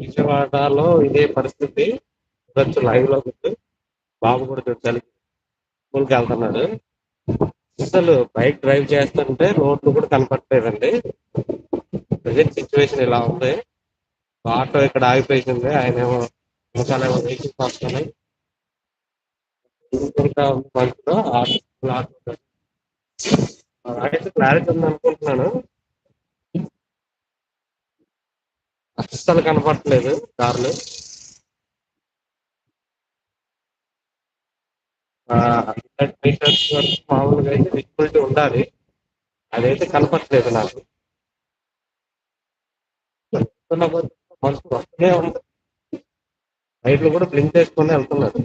విజయవాడలో ఇదే పరిస్థితి. చూడొచ్చు లైవ్లో ఉంది. బాబు కూడా చూడాలి స్కూల్కి వెళ్తున్నాడు. అసలు బైక్ డ్రైవ్ చేస్తుంటే రోడ్లు కూడా కనపడలేదండి. ప్రజెంట్ సిచ్యువేషన్ ఇలా ఉంది. ఆటో ఇక్కడ ఆగిపోయింది. ఆయన ఏమో వెనకాలేమో వెహికల్స్ వస్తున్నాయి ఇంకా ఆటో అయితే క్లారిటీ ఉంది అనుకుంటున్నాను అస్సలు కనపడట్లేదు కార్లు. మీటర్స్ వరకు మామూలుగా అయితే విజిబిలిటీ ఉండాలి. అదైతే కనపడట్లేదు నాకు. వెళ్తున్న మనసు వస్తూనే ఉంది లైట్లు కూడా బ్లింక్ చేసుకుని వెళ్తున్నారు.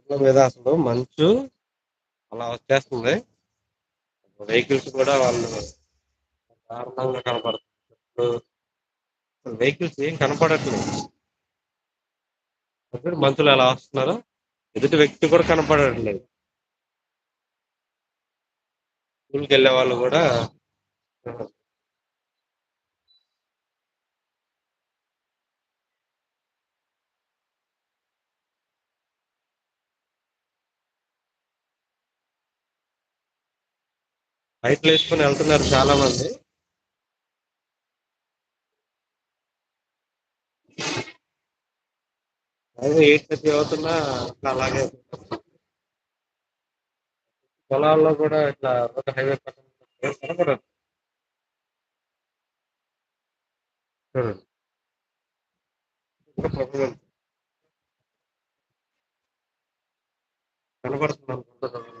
రోడ్ల మీద అసలు మంచు అలా వచ్చేస్తుంది. వెహికల్స్ కూడా వాళ్ళు దారుణంగా కనపడుతుంది వెహికల్స్ ఏం కనపడట్లేదు. మంచులు ఎలా వస్తున్నారు? ఎదుటి వ్యక్తి కూడా కనపడట్లేదు. స్కూల్కి వెళ్ళే వాళ్ళు కూడా లైట్లు వేసుకొని వెళ్తున్నారు చాలా మంది. ఎయిట్ థర్టీ అవుతున్నా అలాగే. పొలాల్లో కూడా ఇట్లా రోడ్ హైవే పక్కన కనపడదు. చూడండి ఇంకా పొగలు కనపడుతుంది అనుకుంటున్నాను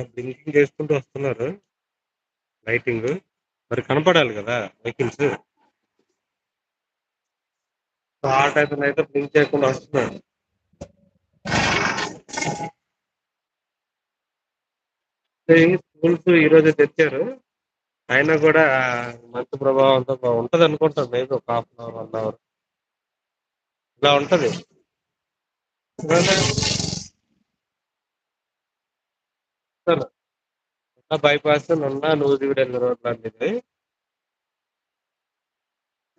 బ్లింకింగ్ చేసుకుంటూ వస్తున్నారు. లైటింగ్ మరి కనపడాలి కదా వెహికల్స్. ఆ టైప్ అయితే బ్లింక్ చేయకుండా వస్తున్నారు. స్కూల్స్ ఈ రోజు తెచ్చారు. అయినా కూడా మంచి ప్రభావంతో ఉంటది అనుకుంటాను. మేబీ ఒక half an hour one hour ఇలా ఉంటది. బైపాస్ ఉన్న నూజివీడు వెళ్ళిన రోడ్ లాంటిది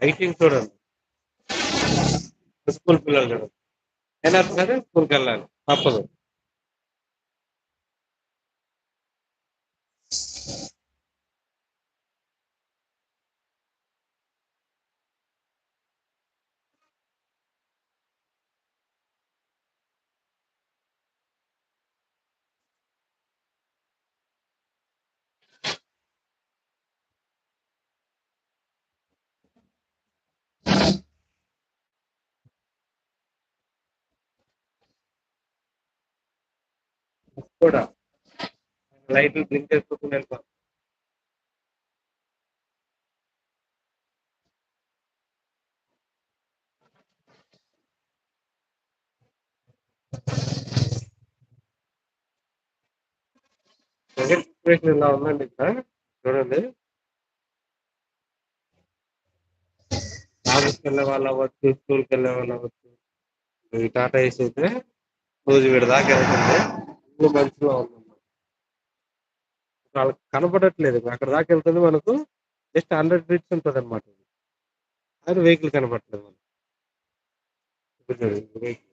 లైటింగ్ చూడండి. స్కూల్ పిల్లలు చూడండి. అయినా సరే స్కూల్కి వెళ్ళాలి. తప్పదు. కూడా లైట్లు బ్లింక్ చేసుకుంటూ వెళ్ళిపోతాం సిచ్యువేషన్ ఇలా ఉందండి ఇక్కడ? చూడండి. ఆఫీస్కి వెళ్ళే వాళ్ళు అవ్వచ్చు స్కూల్కి వెళ్ళే వాళ్ళు అవ్వచ్చు. టాటా ఏసీ అయితే రోజు వీడి దాకా వెళ్తుంది. ఇల్లు మంచిగా ఉందన్నమాట వాళ్ళకి కనపడట్లేదు అక్కడ దాకా వెళ్తుంది మనకు జస్ట్ హండ్రెడ్ ఫీట్స్ ఉంటుంది అనమాట అది వెహికల్ కనపడట్లేదు మనకు ఇప్పుడు వెహికల్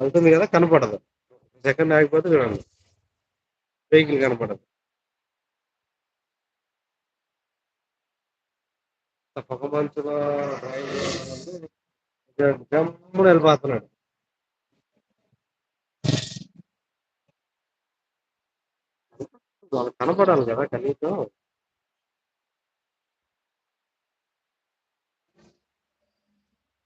వెళ్తుంది కదా కనపడదు సెకండ్ ఆగిపోతే చూడండి వెహికల్ కనపడదు పొగ మంచులో డ్రైవ్ వెళ్ళిపోతున్నాడు వాళ్ళు కనపడాలి కదా కనీసం.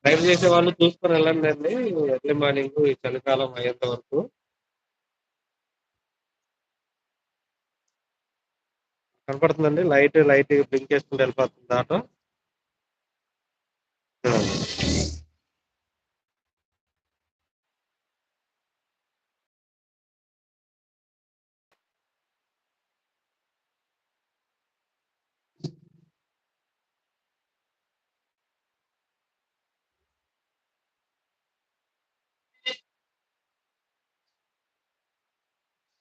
డ్రైవ్ చేసే వాళ్ళు చూసుకొని వెళ్ళండి అండి. ఎర్లీ మార్నింగ్ ఈ చలికాలం అయ్యేంత వరకు. కనపడుతుందండి? లైట్ లైట్ బ్లింక్ చేసుకుంటూ వెళ్ళిపోతుంది ఆటో.